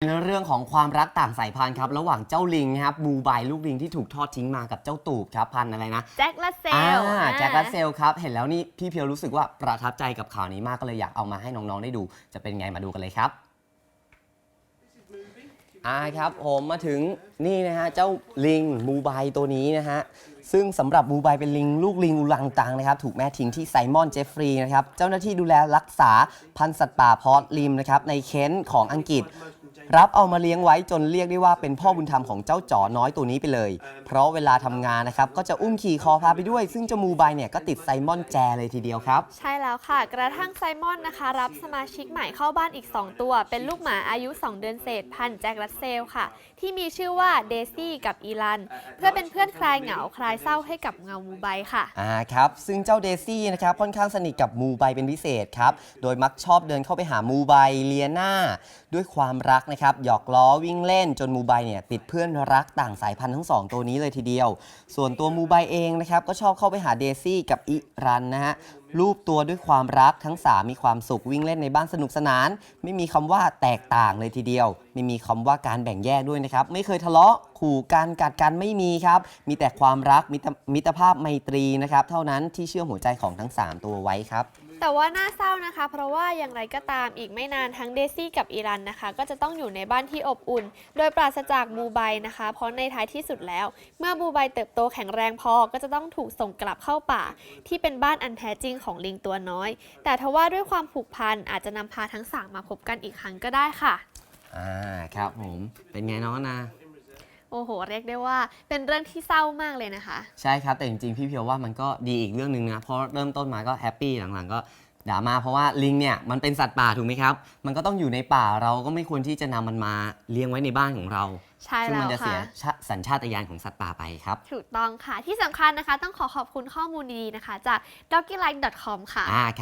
เป็นเรื่องของความรักต่างสายพันธุ์ครับ ระหว่างเจ้าลิงนะครับบูไบลูกลิงที่ถูกทอดทิ้งมากับเจ้าตูบครับพันธุ์อะไรนะแจ็คและเซอ่าลแจ็คกัสเซลครับ เห็นแล้วนี่พี่เพียวรู้สึกว่าประทับใจกับข่าวนี้มากก็เลยอยากเอามาให้น้องๆได้ดู จะเป็นไงมาดูกันเลยครับอ่าครับผมมาถึงนี่นะฮะเจ้าลิงบูไบตัวนี้นะฮะซึ่งสำหรับบูไบเป็นลิง ลูกลิงอุลังตังนะครับถูกแม่ทิ้งที่ไซมอนเจฟฟรีย์นะครับเจ้าหน้าที่ดูแลรักษาพันธุ์สัตว์ป่าพอร์ตลิมนะครับในเคนต์ของอังกฤษ รับเอามาเลี้ยงไว้จนเรียกได้ว่าเป็นพ่อบุญธรรมของเจ้าจ๋อน้อยตัวนี้ไปเลย เพราะเวลาทำงานนะครับ ก็จะอุ้มขี่คอพาไปด้วย ซึ่งเจามูไบเนี่ยก็ติดไซมอนแจเลยทีเดียวครับ ใช่แล้วค่ะ กระทั่งไซมอนนะคะ รับสมาชิกใหม่เข้าบ้านอีก 2 ตัว เป็นลูกหมาอายุ 2 เดือนเศษ พันธุ์แจ็ครัสเซลค่ะ ที่มีชื่อว่าเดซี่กับอีลัน เพื่อเป็นเพื่อนคลายเหงาคลายเศร้าให้กับเงามูไบค่ะ อ่าครับซึ่งเจ้าเดซี่นะครับค่อนข้างสนิทกับมูไบเป็นพิเศษครับ โดยมักชอบเดินเข้าไปหามูไบเลียนาด้วยความรักนะครับหยอกล้อวิ่งเล่นจนมูไบเนี่ยติดเพื่อนรักต่างสายพันธุ์ทั้งสองตัวนี้เลยทีเดียว ส่วนตัวมูไบเองนะครับก็ชอบเข้าไปหาเดซี่กับอิรันนะฮะรูปตัวด้วยความรักทั้งสามมีความสุขวิ่งเล่นในบ้านสนุกสนาน ไม่มีคำว่าแตกต่างเลยทีเดียว ไม่มีคำว่าการแบ่งแยกด้วยนะครับ ไม่เคยทะเลาะขู่กันกัดกันไม่มีครับ มีแต่ความรักมิตรมิตรภาพไมตรีนะครับ เท่านั้นที่เชื่อมหัวใจของทั้ง 3 ตัวไว้ครับ แต่ว่าน่าเศร้านะคะ เพราะว่าอย่างไรก็ตามอีกไม่นานทั้งเดซี่กับอีรันนะคะ ก็จะต้องอยู่ในบ้านที่อบอุ่น โดยปราศจากมูไบนะคะ เพราะในท้ายที่สุดแล้ว เมื่อมูไบเติบโตแข็งแรงพอก็จะต้องถูกส่งกลับเข้าป่า ที่เป็นบ้านอันแท้จริงของลิงตัวน้อย แต่ทว่าด้วยความผูกพันอาจจะนำพาทั้งสามมาพบกันอีกครั้งก็ได้ค่ะ อ่าครับผม เป็นไงน้องนา โอ้โห เรียกได้ว่าเป็นเรื่องที่เศร้ามากเลยนะคะ ใช่ครับ แต่จริงๆ พี่เพียวว่ามันก็ดีอีกเรื่องหนึ่งนะ เพราะเริ่มต้นมาก็แฮปปี้หลังๆก็ด่ามาเพราะว่าลิงเนี่ยมันเป็นสัตว์ป่าถูกไหมครับ มันก็ต้องอยู่ในป่าเราก็ไม่ควรที่จะนำมันมาเลี้ยงไว้ในบ้านของเราใช่ซึ่งแล้มัวจะเสียค่ะชะสัญชาตญาณของสัตว์ป่าไปครับ ถูกต้องค่ะ ที่สำคัญนะคะ ต้องขอขอบคุณข้อมูลดีๆนะคะ จาก doggylife.com ค่ะอ่าครับ